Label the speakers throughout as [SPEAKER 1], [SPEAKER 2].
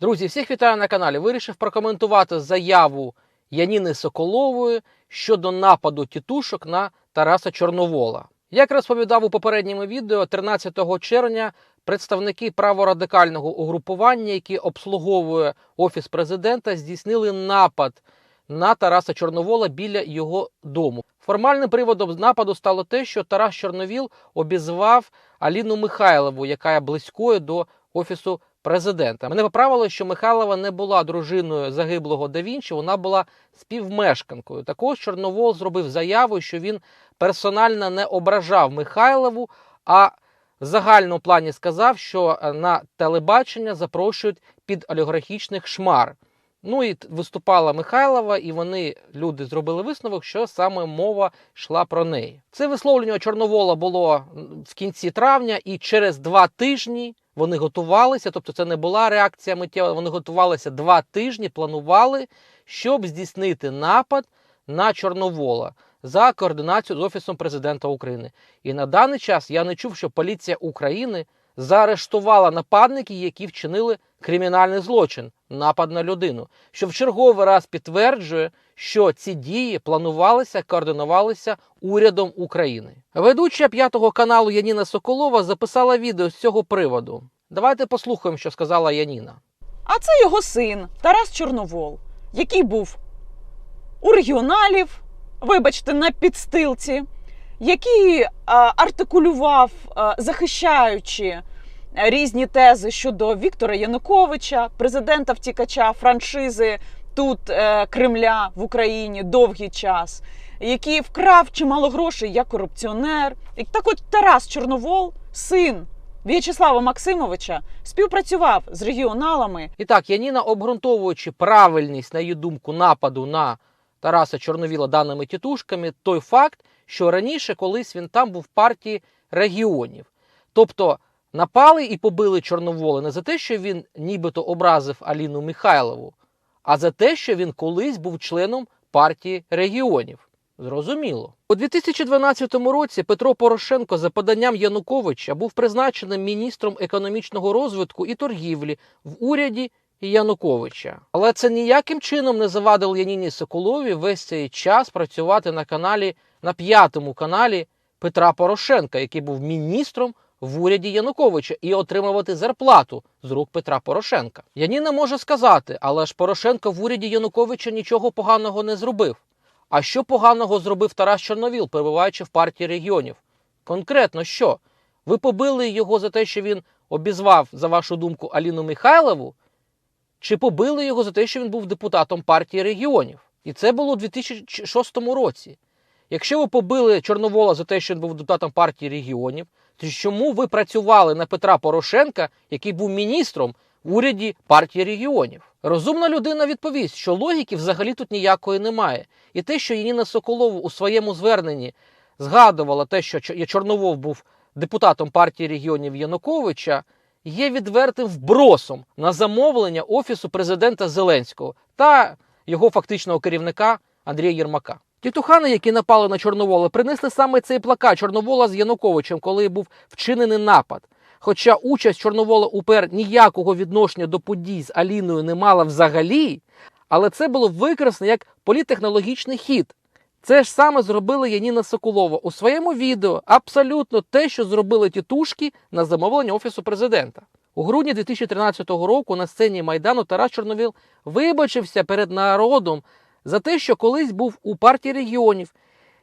[SPEAKER 1] Друзі, всіх вітаю на каналі. Вирішив прокоментувати заяву Яніни Соколової щодо нападу тітушок на Тараса Чорновола. Як розповідав у попередньому відео, 13 червня представники праворадикального угрупування, які обслуговує офіс президента, здійснили напад на Тараса Чорновола біля його дому. Формальним приводом нападу стало те, що Тарас Чорновіл обізвав Аліну Михайлову, яка є близькою до офісу президента. Мене поправило, що Михайлова не була дружиною загиблого да Вінчі, вона була співмешканкою. Також Чорновол зробив заяву, що він персонально не ображав Михайлову, а в загальному плані сказав, що е, на телебачення запрошують під олігархічних шмар. Ну і виступала Михайлова, і вони, люди, зробили висновок, що саме мова йшла про неї. Це висловлення Чорновола було в кінці травня, і через два тижні вони готувалися. Тобто, це не була реакція миттєва. Вони готувалися два тижні, планували, щоб здійснити напад на Чорновола за координацію з офісом президента України. І на даний час я не чув, що поліція України заарештувала нападників, які вчинили кримінальний злочин, напад на людину, що в черговий раз підтверджує, що ці дії планувалися, координувалися урядом України. Ведуча п'ятого каналу Яніна Соколова записала відео з цього приводу. Давайте послухаємо, що сказала Яніна.
[SPEAKER 2] А це його син Тарас Чорновол, який був у регіоналів, вибачте, на підстилці, який артикулював, захищаючи е, різні тези щодо Віктора Януковича, президента втікача франшизи тут е, Кремля в Україні довгий час, який вкрав чимало грошей як корупціонер. І так от Тарас Чорновол, син В'ячеслава Максимовича, співпрацював з регіоналами
[SPEAKER 1] І так, Яніна, обґрунтовуючи правильність, на її думку, нападу на Тараса Чорновіла даними тітушками, той факт, що раніше колись він там був партії регіонів. Тобто напали і побили Чорновола не за те, що він нібито образив Аліну Михайлову, а за те, що він колись був членом партії регіонів. Зрозуміло. У 2012 році Петро Порошенко за поданням Януковича був призначеним міністром економічного розвитку і торгівлі в уряді Януковича. Але це ніяким чином не завадило Яніні Соколові весь цей час працювати на каналі на п'ятому каналі Петра Порошенка, який був міністром в уряді Януковича, і отримувати зарплату з рук Петра Порошенка. Яніна може сказати, але ж Порошенко в уряді Януковича нічого поганого не зробив. А що поганого зробив Тарас Чорновіл, перебуваючи в партії регіонів? Конкретно що? Ви побили його за те, що він обізвав, за вашу думку, Аліну Михайлову? Чи побили його за те, що він був депутатом партії регіонів? І це було у 2006 році. Якщо ви побили Чорновола за те, що він був депутатом партії регіонів, то чому ви працювали на Петра Порошенка, який був міністром в уряді партії регіонів? Розумна людина відповість, що логіки взагалі тут ніякої немає. І те, що Яніна Соколова у своєму зверненні згадувала те, що Чор- Чорновол був депутатом партії регіонів Януковича, є відвертим вбросом на замовлення офісу президента Зеленського та його фактичного керівника Андрія Єрмака. Тітухани, які напали на Чорновола, принесли саме цей плакат Чорновола з Януковичем, коли був вчинений напад. Хоча участь Чорновола УПР ніякого відношення до подій з Аліною не мала взагалі, але це було використано як політтехнологічний хід. Це ж саме зробила Яніна Соколова у своєму відео. Абсолютно те, що зробили тітушки на замовлення офісу президента. У грудні 2013 року на сцені майдану Тарас Чорновіл вибачився перед народом за те, що колись був у партії регіонів.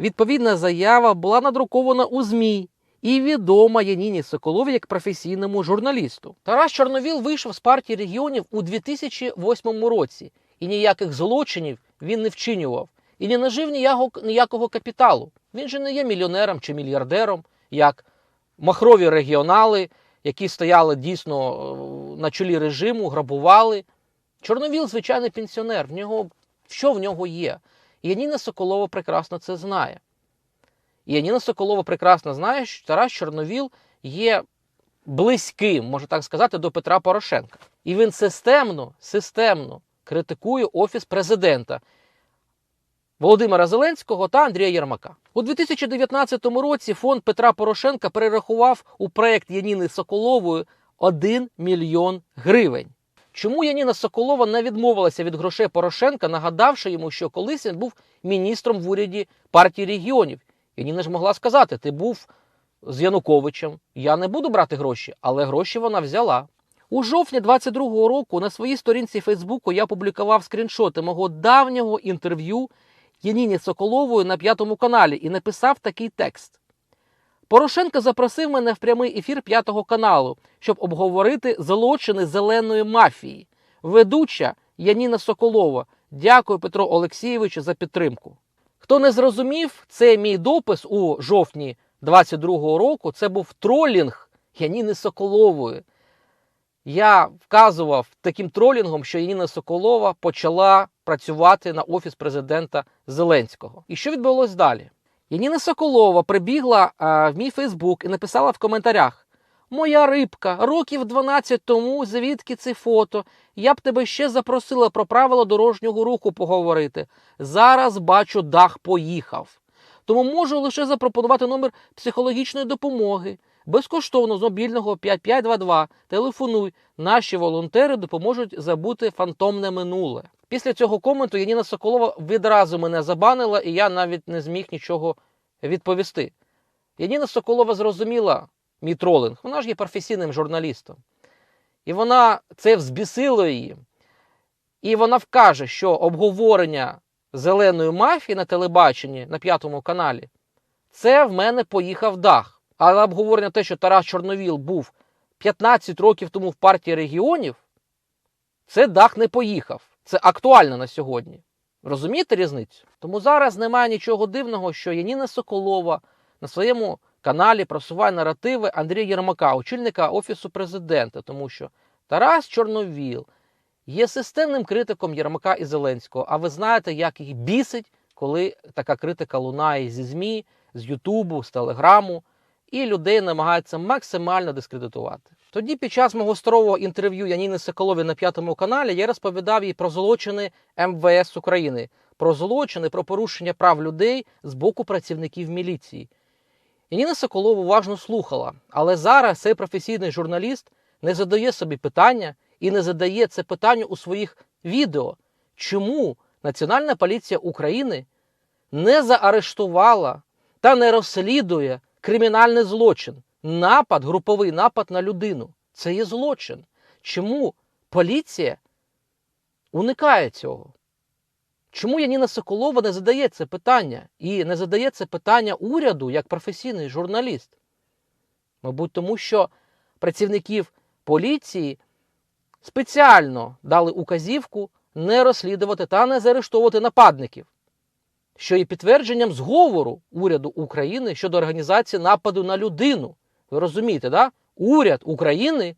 [SPEAKER 1] Відповідна заява була надрукована у ЗМІ і відома Яніні Соколові як професійному журналісту. Тарас Чорновіл вийшов з партії регіонів у 2008 році, і ніяких злочинів він не вчинював і не нажив ніякого, капіталу. Він же не є мільйонером чи мільярдером, як махрові регіонали, які стояли дійсно е, на чолі режиму, грабували. Чорновіл звичайний пенсіонер. В нього що в нього є? Яніна Соколова прекрасно це знає. І Яніна Соколова прекрасно знає, що Тарас Чорновіл є близьким, можна так сказати, до Петра Порошенка. І він системно, системно критикує офіс президента Володимира Зеленського та Андрія Єрмака. У 2019 році фонд Петра Порошенка перерахував у проект Яніни Соколової 1 мільйон гривень. Чому Яніна Соколова не відмовилася від грошей Порошенка, нагадавши йому, що колись він був міністром в уряді партії регіонів? Яніна ж могла сказати: ти був з Януковичем, я не буду брати гроші, але гроші вона взяла. У жовтні 22-го року на своїй сторінці Фейсбуку я публікував скріншоти мого давнього інтерв'ю Яніні Соколовою на п'ятому каналі і написав такий текст. Порошенко запросив мене в прямий ефір п'ятого каналу, щоб обговорити злочини зеленої мафії. Ведуча Яніна Соколова. Дякую, Петро Олексійовичу, за підтримку. Хто не зрозумів, це мій допис у жовтні 22-го року. Це був тролінг Яніни Соколової. Я вказував таким тролінгом, що Яніна Соколова почала працювати на офіс президента Зеленського. І що відбулось далі? Яніна Соколова прибігла а, в мій Фейсбук і написала в коментарях: Моя рибка, років 12 тому, звідки це фото? Я б тебе ще запросила про правила дорожнього руху поговорити. Зараз бачу, дах поїхав. Тому можу лише запропонувати номер психологічної допомоги. Безкоштовно з мобільного 5522. Телефонуй. Наші волонтери допоможуть забути фантомне минуле. Після цього коменту Яніна Соколова відразу мене забанила, і я навіть не зміг нічого відповісти. Яніна Соколова зрозуміла мій тролинг. Вона ж є професійним журналістом. І вона це взбісило її. І вона вкаже, що обговорення зеленої мафії на телебаченні на п'ятому каналі це в мене поїхав дах. Але обговорення те, що Тарас Чорновіл був 15 років тому в партії регіонів, це дах не поїхав. Це актуально на сьогодні. Розумієте різницю? Тому зараз немає нічого дивного, що Яніна Соколова на своєму каналі просуває наративи Андрія Єрмака, очільника Офісу президента, тому що Тарас Чорновіл є системним критиком Єрмака і Зеленського. А ви знаєте, як їх бісить, коли така критика лунає зі ЗМІ, з Ютубу, з Телеграму, і людей намагаються максимально дискредитувати. Тоді, під час мого старого інтерв'ю Яніни Соколові на п'ятому каналі, я розповідав їй про злочини МВС України, про злочини, про порушення прав людей з боку працівників міліції. Яніна Соколова уважно слухала, але зараз цей професійний журналіст не задає собі питання і не задає це питання у своїх відео. Чому Національна поліція України не заарештувала та не розслідує кримінальний злочин, напад, груповий напад на людину? Це є злочин. Чому поліція уникає цього? Чому Яніна Соколова не задає це питання і не задає це питання уряду як професійний журналіст? Мабуть, тому що працівників поліції спеціально дали указівку не розслідувати та не заарештовувати нападників, що є підтвердженням зговору уряду України щодо організації нападу на людину. Ви розумієте, да? Уряд України,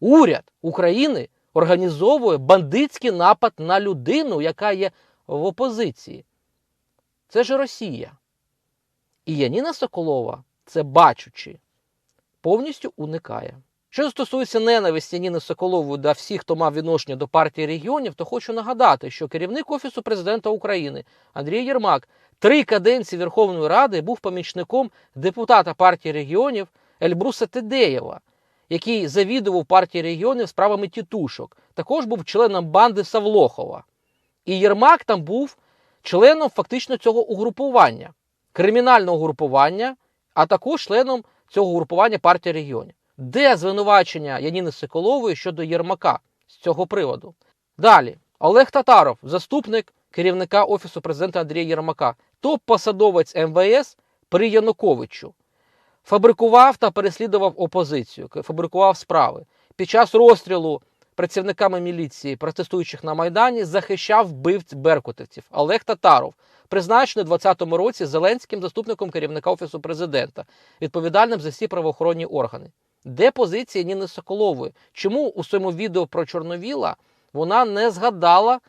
[SPEAKER 1] уряд України організовує бандитський напад на людину, яка є в опозиції. Це ж Росія. І Яніна Соколова, це бачучи, повністю уникає. Що стосується ненависті Яніни Соколової до всіх, хто мав відношення до партії регіонів, то хочу нагадати, що керівник Офісу президента України Андрій Єрмак три каденції Верховної Ради був помічником депутата партії регіонів Ельбруса Тедеєва, який завідував партії регіонів справами тітушок. Також був членом банди Савлохова. І Єрмак там був членом фактично цього угрупування, кримінального угрупування, а також членом цього угрупування партії регіонів. Де звинувачення Яніни Соколової щодо Єрмака з цього приводу? Далі, Олег Татаров, заступник керівника Офісу президента Андрія Єрмака, топ-посадовець МВС при Януковичу, фабрикував та переслідував опозицію, фабрикував справи. Під час розстрілу працівниками міліції, протестуючих на Майдані, захищав вбивць беркутівців. Олег Татаров, призначений у 2020 році Зеленським заступником керівника Офісу президента, відповідальним за всі правоохоронні органи. Де позиція Ніни Соколової? Чому у своєму відео про Чорновіла вона не згадала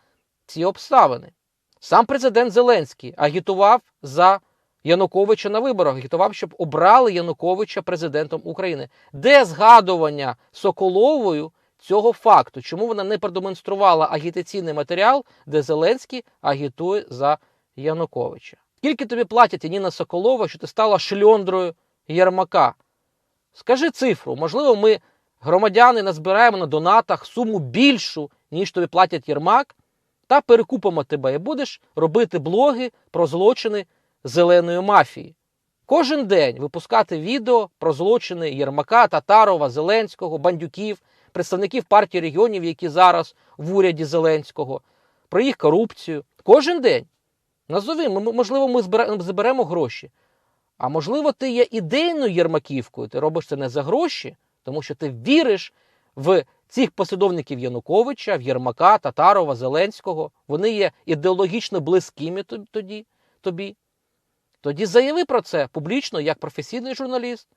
[SPEAKER 1] ці обставини? Сам президент Зеленський агітував за Януковича на виборах, агітував, щоб обрали Януковича президентом України. Де згадування Соколовою цього факту? Чому вона не продемонструвала агітаційний матеріал, де Зеленський агітує за Януковича? Скільки тобі платять Ніна Соколова, що ти стала шльондрою Єрмака? Скажи цифру, можливо, ми громадяни назбираємо на донатах суму більшу, ніж тобі платять Єрмак, та перекупимо тебе і будеш робити блоги про злочини зеленої мафії. Кожен день випускати відео про злочини Єрмака, Татарова, Зеленського, бандюків, представників партії регіонів, які зараз в уряді Зеленського, про їх корупцію. Кожен день. Назови, можливо, ми зберемо гроші. А можливо, ти є ідейною Єрмаківкою, ти робиш це не за гроші, тому що ти віриш в цих послідовників Януковича, в Єрмака, Татарова, Зеленського. Вони є ідеологічно близькими тоді, тобі. Тоді заяви про це публічно як професійний журналіст.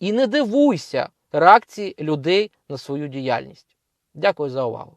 [SPEAKER 1] І не дивуйся реакції людей на свою діяльність. Дякую за увагу.